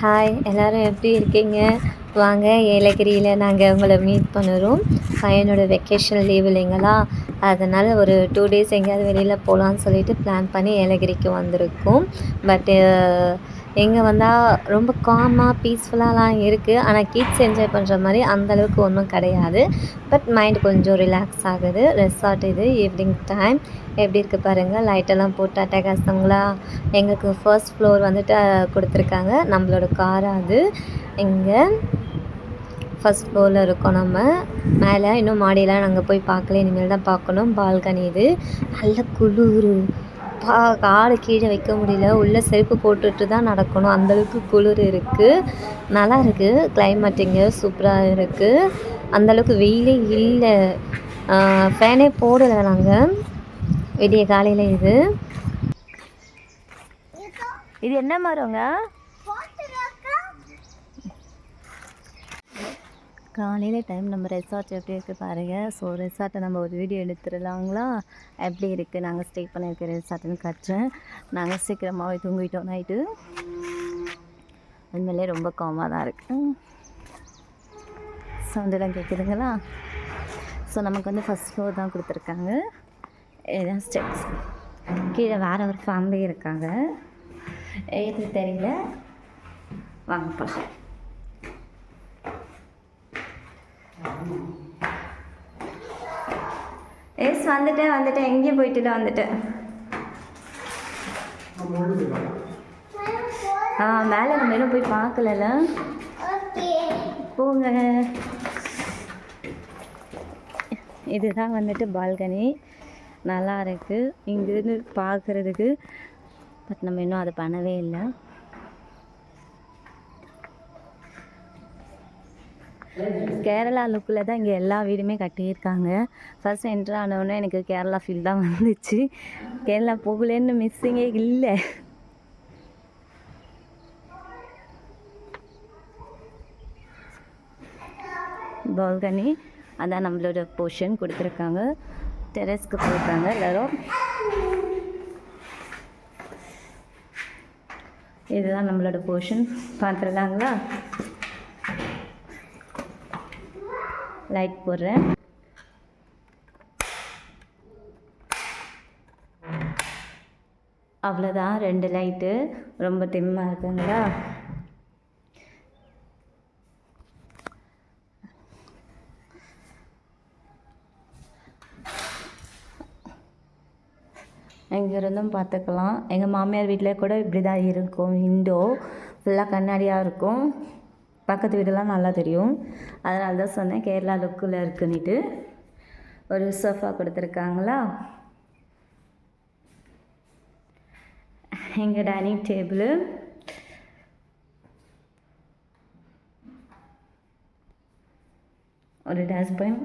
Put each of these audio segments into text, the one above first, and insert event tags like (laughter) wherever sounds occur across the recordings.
Hi எல்லோரும் எப்படி இருக்கீங்க? வாங்க ஏலகிரியில் நாங்கள் உங்களை மீட் பண்ணுறோம். பையனோட வெக்கேஷன் லீவ் இல்லைங்களா? அதனால் ஒரு டூ டேஸ் எங்கேயாவது வெளியில் போகலான்னு சொல்லிட்டு பிளான் பண்ணி ஏலகிரிக்கு வந்திருக்கோம். பட்டு எங்கே வந்தால் ரொம்ப காமாக பீஸ்ஃபுல்லாலாம் இருக்குது ஆனால் கிட்ஸ் என்ஜாய் பண்ணுற மாதிரி அந்தளவுக்கு ஒன்றும் கிடையாது. பட் மைண்ட் கொஞ்சம் ரிலாக்ஸ் ஆகுது. ரெசார்ட் இது ஈவினிங் டைம் எப்படி இருக்குது பாருங்கள் லைட்டெல்லாம் போட்டு அட்டகாசங்களா எங்களுக்கு ஃபர்ஸ்ட் ஃப்ளோர் வந்துட்டு கொடுத்துருக்காங்க. நம்மளோட கார் அது. இங்கே ஃபஸ்ட் ஃப்ளோரில் இருக்கோம் நம்ம. மேலே இன்னும் மாடியெல்லாம் நாங்கள் போய் பார்க்கல. இனிமேல் தான் பார்க்கணும். பால்கனி இது. நல்ல குளிர். பா காலை கீழே வைக்க முடியல. உள்ளே செருப்பு போட்டுட்டு தான் நடக்கணும். அந்தளவுக்கு குளிர் இருக்குது நல்லா இருக்குது கிளைமேட் இங்கே சூப்பராக இருக்குது அந்தளவுக்கு வெயிலே இல்லை. ஃபேனே போடலை நாங்கள் விடிய காலையில் இது. இது என்ன மரங்க? காலையில் டைம் நம்ம ரெசார்ட் எப்படி இருக்குது பாருங்கள் ஸோ ரெசார்ட்டை நம்ம ஒரு வீடியோ எடுத்துடலாங்களா? எப்படி இருக்குது நாங்கள் ஸ்டே பண்ணியிருக்க ரெசார்ட்டுன்னு கட்டுறேன். நாங்கள் சீக்கிரமாகவே தூங்கிட்டோம் நைட்டு உண்மையிலே ரொம்ப காமாக தான் இருக்குது சவுண்டெல்லாம் கேட்குதுங்களா ஸோ நமக்கு வந்து ஃபஸ்ட் ஃப்ளோர் தான் கொடுத்துருக்காங்க. இதுதான் ஸ்டெப்ஸ் கீழே வேறு ஒரு ஃபேமிலி இருக்காங்க. எது தெரியல? வாங்க போகலாம் எஸ் வந்துட்டேன் வந்துட்டேன். எங்கேயும் போயிட்டுல வந்துட்டேன். ஆ மேலே நம்ம இன்னும் போய் பார்க்கலல? போங்க. இதுதான் வந்துட்டு பால்கனி. நல்லா இருக்குது இங்கேருந்து பார்க்குறதுக்கு. பட் நம்ம இன்னும் அதை பண்ணவே இல்லை. கேரளா லுக்கில் தான் இங்கே எல்லா வீடுமே கட்டியிருக்காங்க. ஃபர்ஸ்ட் என்ட்ரு ஆனவுடனே எனக்கு கேரளா ஃபீல் தான் வந்துச்சு. கேரளா போகலன்னு மிஸ்ஸிங்கே இல்லை. பால்கனி அதான் நம்மளோட போர்ஷன் கொடுத்துருக்காங்க. டெரஸ்க்கு போயிருக்காங்க எல்லோரும். இதுதான் நம்மளோட போர்ஷன் பார்த்துருக்காங்களா? லைட் போடுறேன். அவ்வளோதான் ரெண்டு லைட்டு ரொம்ப திம்மாக இருக்குங்களா? எங்கேருந்தும் பார்த்துக்கலாம். எங்கள் மாமியார் வீட்டில் கூட இப்படி தான் இருக்கும் விண்டோ ஃபுல்லாக கண்ணாடியாக இருக்கும். பக்கத்து வீடெல்லாம் நல்லா தெரியும். அதனால தான் சொன்னேன் கேரளா லுக்கில் இருக்குன்னுட்டு. ஒரு சோஃபா கொடுத்துருக்காங்களா? எங்கள் டைனிங் டேபிள் ஒரு டஸ்ட்பின்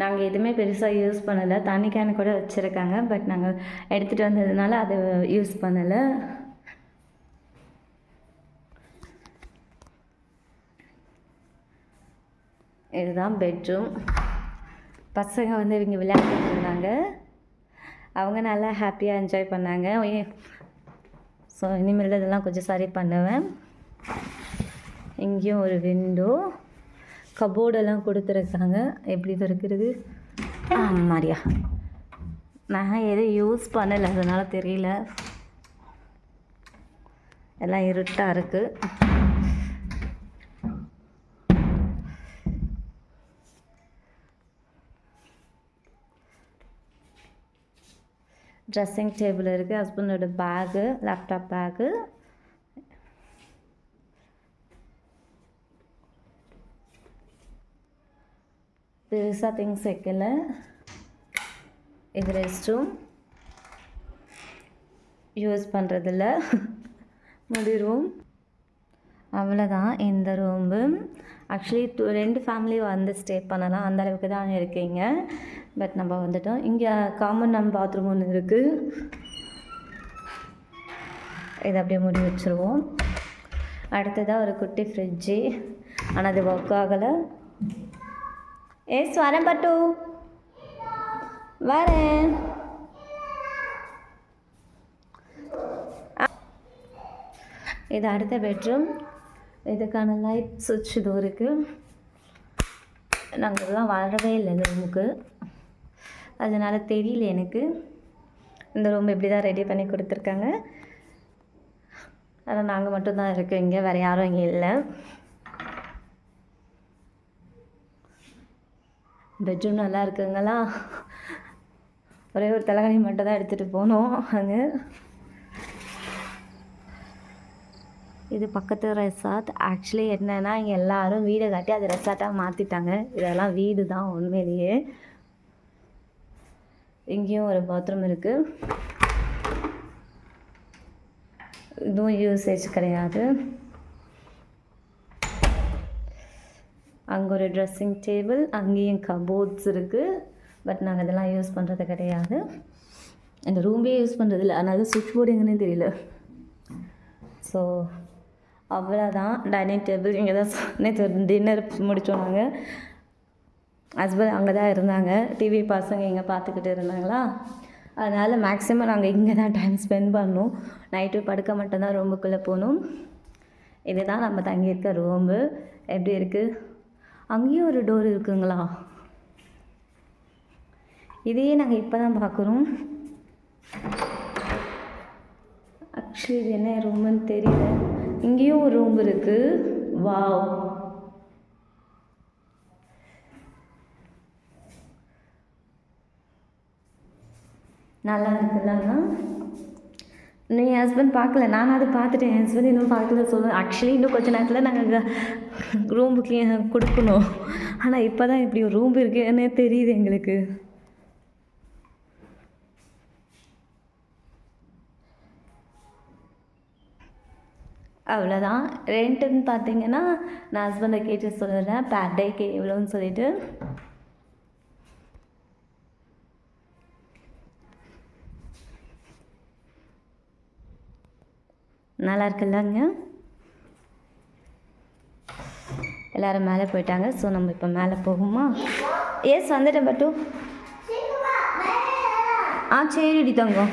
நாங்கள் எதுவுமே பெருசாக யூஸ் பண்ணலை. தண்ணி கேன் கூட வச்சுருக்காங்க. பட் நாங்கள் எடுத்துகிட்டு வந்ததுனால அதை யூஸ் பண்ணலை. இதுதான் பெட்ரூம் பசங்க வந்து இவங்க விளையாண்டுட்டு இருந்தாங்க. அவங்க நல்லா ஹாப்பியாக என்ஜாய் பண்ணாங்க. ஸோ இனிமேல் இதெல்லாம் கொஞ்சம் சரி பண்ணுவேன். இங்கேயும் ஒரு விண்டோ கபோர்டெல்லாம் கொடுத்துருக்காங்க. எப்படி திறக்கிறது மாதிரியா நான் எதுவும் யூஸ் பண்ணலை அதனால் தெரியல. எல்லாம் இருட்டாக இருக்குது ட்ரெஸ்ஸிங் டேபிள் இருக்குது ஹஸ்பண்டோட பேகு லேப்டாப் பேகு பெருசாக திங்ஸ் வைக்கல. இது ரெஸ்ட் ரூம் யூஸ் பண்ணுறதில்ல முடி ரூம் அவ்வளோதான் இந்த ரூம்பு ஆக்சுவலி டூ ரெண்டு ஃபேமிலி வந்து ஸ்டே பண்ணலாம். அந்த அளவுக்கு தான் இருக்கீங்க. பட் நம்ம வந்துட்டோம். இங்கே காமன் நம் பாத்ரூம் ஒன்று இருக்குது இதை அப்படியே மூடி வச்சுருவோம். அடுத்ததாக ஒரு குட்டி ஃப்ரிட்ஜு ஆனால் அது ஒர்க் ஆகலை. ஏஸ் வரேன் பட்டு. வரேன். இது அடுத்த பெட்ரூம் இதுக்கான லைட் சுவிட்ச் இதுவும் இருக்குது நாங்கள் இதெல்லாம் வரவே இல்லை இந்த ரூமுக்கு அதனால் தெரியல எனக்கு. இந்த ரூம் இப்படி தான் ரெடி பண்ணி கொடுத்துருக்காங்க. ஆனால் நாங்கள் மட்டும்தான் இருக்கோம் இங்கே வேறு யாரும் இங்கே இல்லை. பெட்ரூம் நல்லா இருக்குங்களா? ஒரே ஒரு தலைகணி மட்டும் தான் எடுத்துகிட்டு போனோம் அங்கே. இது பக்கத்து ரெசார்ட் ஆக்சுவலி என்னென்னா இங்கே எல்லோரும் வீடை காட்டி அது ரெசார்ட்டாக மாற்றிட்டாங்க இதெல்லாம் வீடு தான் உண்மையிலேயே. இங்கேயும் ஒரு பாத்ரூம் இருக்குது இதுவும் யூசேஜ் கிடையாது. அங்கே ஒரு ட்ரெஸ்ஸிங் டேபிள் அங்கேயும் கபோர்ட்ஸ் இருக்குது பட் நாங்கள் இதெல்லாம் யூஸ் பண்ணுறது கிடையாது. இந்த ரூம்பே யூஸ் பண்ணுறது இல்லை. அதனால சுவிட்ச் போர்டு எங்கன்னே தெரியல. ஸோ அவ்வளோதான் டைனிங் டேபிள் இங்கே தான் நேற்று டின்னர் (laughs) முடித்தோம் நாங்கள் ஹஸ்பண்ட் அங்கே தான் இருந்தாங்க. டிவி பசங்க இங்கே பார்த்துக்கிட்டு இருந்தாங்களா? அதனால் மேக்ஸிமம் நாங்கள் இங்கே தான் டைம் ஸ்பெண்ட் பண்ணோம். நைட்டு படுக்க மட்டும்தான் ரூமுக்குள்ளே போகணும் இதுதான் நம்ம தங்கியிருக்க ரூம்பு எப்படி இருக்குது அங்கேயும் ஒரு டோர் இருக்குங்களா? இதையே நாங்கள் இப்போ தான் பார்க்குறோம் ஆக்சுவலி இது என்ன ரூமுன்னு தெரியல. இங்கேயும் ஒரு ரூம் இருக்குது வாவ் நல்லா இருக்குல்லங்க இன்னும் என் ஹஸ்பண்ட் பார்க்கல நான் அது பார்த்துட்டேன். என் ஹஸ்பண்ட் இன்னும் பார்க்கல சொல்லுவேன் ஆக்சுவலி இன்னும் கொஞ்ச நேரத்தில் நாங்கள் ரூம் கொடுக்கணும். ஆனால் இப்போ தான் இப்படி ஒரு ரூம் இருக்குன்னே தெரியுது எங்களுக்கு. அவ்வளோதான் ரெண்ட்டுன்னு பார்த்தீங்கன்னா நான் ஹஸ்பண்டை கேட்டு சொல்லிடுறேன் பேர் டேக்கு எவ்வளோன்னு சொல்லிட்டு. நல்லா இருக்குல்லங்க எல்லாரும் மேலே போயிட்டாங்க. ஸோ நம்ம இப்போ மேலே போகுமா? எஸ் வந்துட்டேன் பட்டு. ஆ சரிடி தங்கம்.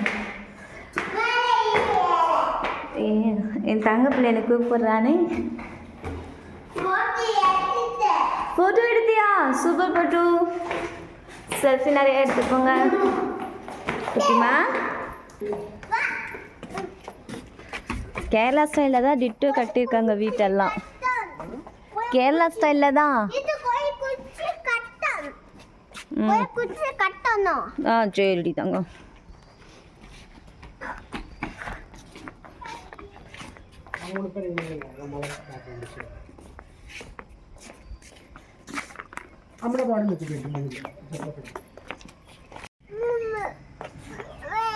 ஏ- என் தங்க பிள்ளை எனக்கு கூப்பிட்றானே. ஃபோட்டோ எடுத்தியா? சூப்பர் பட்டு. செல்ஃபி நிறைய எடுத்துக்கோங்க. குட்டிமா? கேரளா ஸ்டைலில் தான் டிட்டு கட்டியிருக்காங்க வீட்டெல்லாம். கேரளா ஸ்டைலில் தான். ஆ சரிடி தங்கம்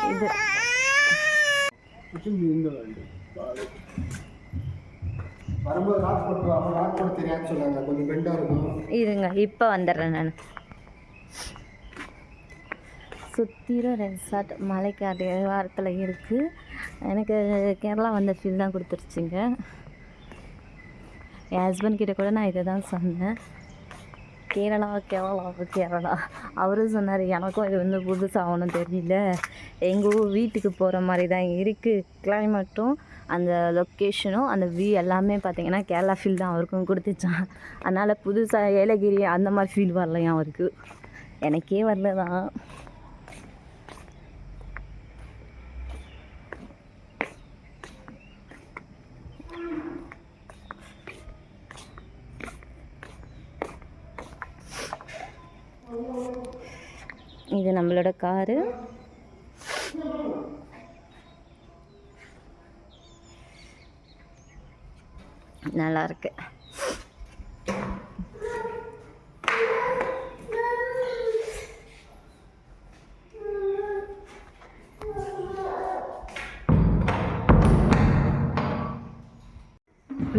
இது வரும்போது அப்போ தெரியாதுன்னு சொன்னாங்க. கொஞ்சம் பெண்டாக இருக்கும். இருங்க இப்போ வந்துடுறேன் நான். சுத்திர ரெசார்ட் மலைக்காடு வாரத்தில் இருக்குது எனக்கு கேரளா வந்த ஃபீல் தான் கொடுத்துருச்சுங்க. என் ஹஸ்பண்ட் கிட்ட கூட நான் இதை தான் சொன்னேன். கேரளா கேரளா கேரளா. அவரும் சொன்னார் எனக்கும் இது வந்து புதுசாக ஒன்றும் தெரியல. எங்கள் ஊர் வீட்டுக்கு போகிற மாதிரி தான் இருக்குது கிளைமேட்டும் அந்த லொக்கேஷனும் அந்த வியூ எல்லாமே பார்த்தீங்கன்னா கேரளா ஃபீல் தான் அவருக்கும் கொடுத்துச்சான் அதனால் புதுசாக ஏலகிரி அந்த மாதிரி ஃபீல் வரலையாம் அவருக்கு? எனக்கே வரல தான் இது நம்மளோட காரு. நல்லா இருக்கு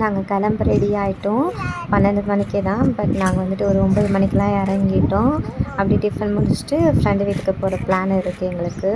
நாங்கள் கிளம்ப ரெடி ஆகிட்டோம் பன்னெண்டு மணிக்கே தான் பட் நாங்கள் வந்துட்டு ஒரு ஒம்பது மணிக்கெலாம் இறங்கிட்டோம். அப்படி டிஃபன் முடிச்சுட்டு ஃப்ரெண்டு வீட்டுக்கு போகிற பிளான் இருக்குது எங்களுக்கு.